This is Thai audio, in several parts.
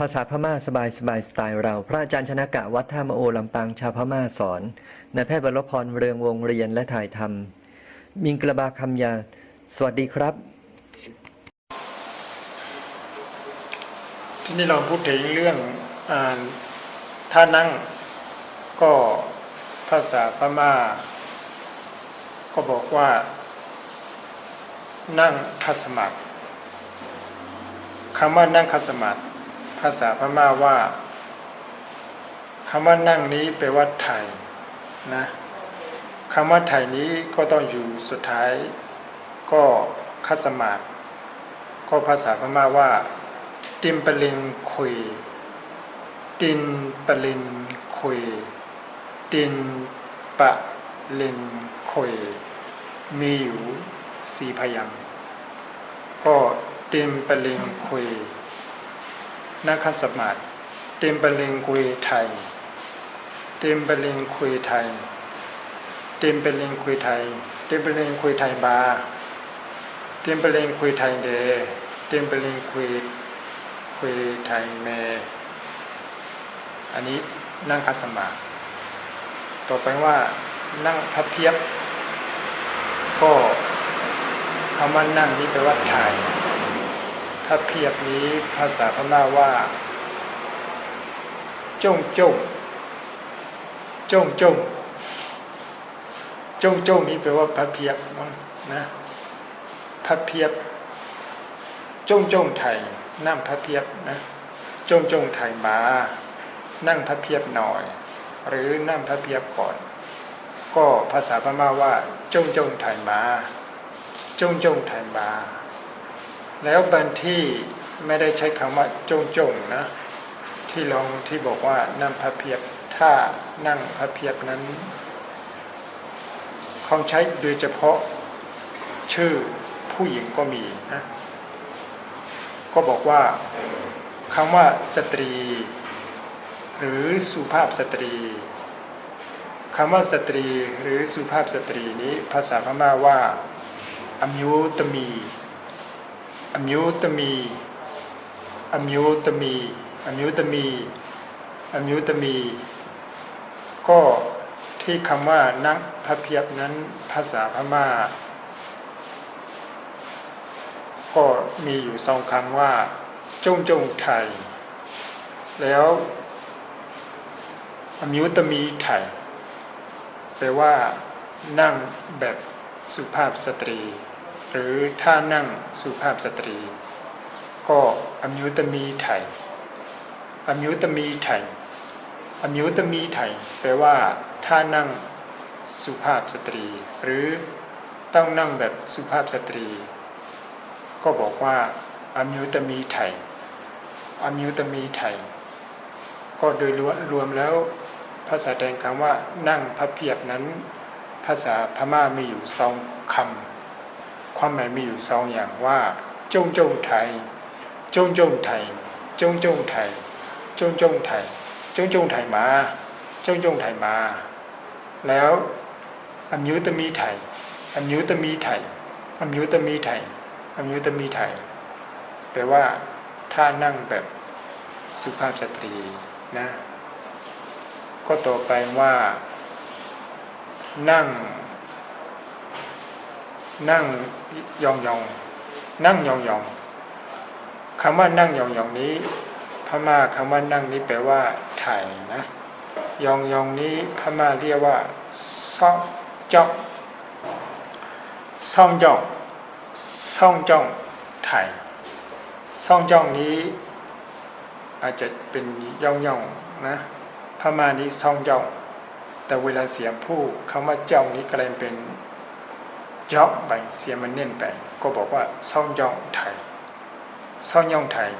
ภาษาพม่าสบายสบายสไตล์เรา พระอาจารย์ชนะกะวัดท่ามโอลำปางชาวพม่าสอนนายแพทย์วรพรเรืองวงเรียนและถ่ายทำมิงกระบาคำยา สวัสดีครับ ที่นี่เราพูดถึงเรื่องอท่านั่ง ก็ภาษาพม่า ก็บอกว่า นั่งคัสมาธิคำว่านั่งคัสมาธิ ภาษาพม่าว่าคำว่านั่งนี้แปลว่าไทยนะคำว่าไทยนี้ก็ต้องอยู่สุดท้าย ก็คัสมาธิก็ภาษาพม่าว่า ติมปลิงคุย ตินปลินคุย ตินปะลินคุย มีอยู่สี่พยางก็ติมปลิงคุย นักขสมาธิเติมปลิงคุยไทย เติมปลิงคุยไทย เติมปลิงคุยไทยเติมปลิงคุยไทยบาเติมปลิงคุยไทยเดเติมปลิงคุยคุยไทยเม อันนี้นั่งคัสมาธิต่อไปว่านั่งพับเพียบ ก็คำว่านั่งนี้แปลว่าถ่าย พับเพียบนี้ภาษาพม่าว่า จงจงจงจงจงจงนี้แปลว่าพับเพียบนะพับเพียบ จงจงไทยนั่งพระเพียบนะจงจงไทยมา นั่งพระเพียบหน่อย หรือนั่งพระเพียบก่อน ก็ภาษาพม่าว่า จงจงไทยมา จงจงไทยมา แล้วบางที่ไม่ได้ใช้คำว่าจงจงนะที่ลองที่บอกว่านั่งพระเพียบถ้านั่งพระเพียบนั้นเขาใช้โดยเฉพาะชื่อผู้หญิงก็มีนะก็บอกว่าคำว่าสตรี หรือสุภาพสตรีคำว่าสตรีหรือสุภาพสตรีนี้ภาษาพม่าว่าอมยุตมี อมยุตมีอมยุตมีอมยุตมีอมยุตมี ก็ที่คำว่านักพระเพียบนั้นภาษาพม่า ก็มีอยู่สองคำว่า จงจงไทย แล้วอมิวตมีไทยแปลว่านั่งแบบสุภาพสตรี หรือท่านั่งสุภาพสตรี ก็อมิวตมีไทยอมิวตมีไทยอมิวตมีไทยแปลว่า ท่านั่งสุภาพสตรี หรือต้องนั่งแบบสุภาพสตรี ก็บอกว่าอมิวตมีไทยอมิวตมีไทยก็โดยรวมรวมแล้วภาษาแดงคำว่านั่งพระเพียบนั้น ภาษาพม่ามีอยู่สองคำ ความหมายมีอยู่สองอย่างว่า จงจงไทย จงจงไทย จงจงไทย จงจงไทย จงจงไทยมา จงจงไทยมา แล้วอัมิวตมีไทยอัมิวตมีไทยอัมิวตมีไทยอัมยุตมีไทยแปลว่าถ้านั่งแบบสุภาพสตรีนะ ก็ต่อไปว่า นั่ง นั่งยองยองนั่งยองยองคำว่านั่งยองยองนี้พม่าคำว่านั่งนี้แปลว่าไทยนะยองยองนี้พม่าเรียกว่าซ่องจ้องซ่องจ้องซ่องจ้องไทยซ่องจ้องนี้ อาจจะเป็นยองยองนะพม่านี้ซ่องจ้องแต่เวลาเสียงผู้คำว่าจ้องนี้กลายเป็น เจาะไปเสียมันเน้นไป ก็บอกว่าซ่องจ้องไทยซ่องย่องไทย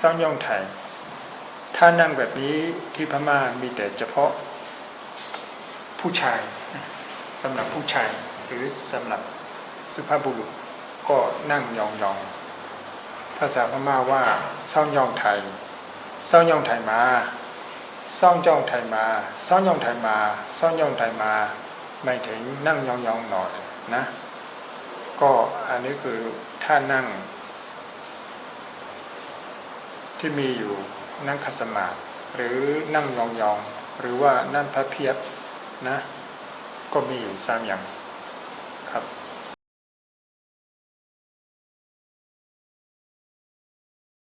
ซ่องย่องไทยถ้านั่งแบบนี้ที่พม่ามีแต่เฉพาะผู้ชายสำหรับผู้ชายหรือสำหรับสุภาพบุรุษก็นั่งยองยองภาษาพม่าว่าซ่องยองไทยซ่องยองไทยมาซ่องยองไทยมาซ่องยองไทยมาซ่องยองไทยมาหมายถึงนั่งยองยองหน่อยนะ ก็อันนี้คือท่านั่ง ที่มีอยู่นั่งคัสมาหรือนั่งยองๆ หรือว่านั่งพระเพียบนะ ก็มีอยู่สามอย่างครับ